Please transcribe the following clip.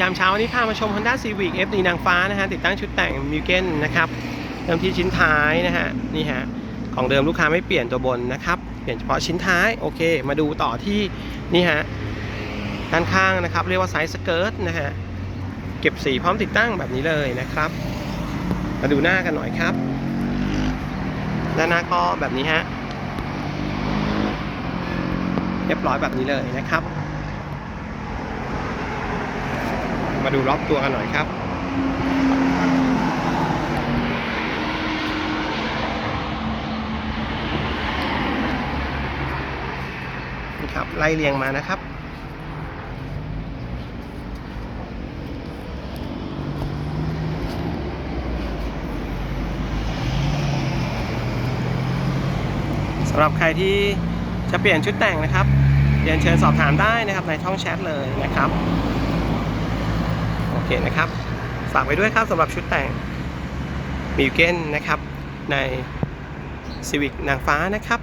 ยามเช้าวันนี้พามาชม Honda Civic FD นางฟ้านะฮะติดตั้งชุดแต่งมิวเกนนะครับเริ่มที่ชิ้นท้ายนะฮะนี่ฮะของเดิมลูกค้าไม่เปลี่ยนตัวบนนะครับ เปลี่ยนเฉพาะชิ้นท้ายโอเค มาดูต่อที่นี่ฮะด้านข้างนะครับ เรียกว่าไซส์สเกิร์ตนะฮะเก็บสีพร้อมติดตั้งแบบนี้เลยนะครับ มาดูหน้ากันหน่อยครับด้านหน้าก็แบบนี้ฮะเรียบร้อยแบบนี้เลยนะครับ มาดูรอบตัวกันหน่อยครับนี่ครับไล่เรียงมานะครับสำหรับใครที่จะเปลี่ยนชุดแต่งนะครับเรียนเชิญสอบถามได้นะครับในช่องแชทเลยนะครับ คนะครับ ฝากไว้ด้วยครับสำหรับชุดแต่งมิวเกนนะครับ ใน Civic นางฟ้านะครับ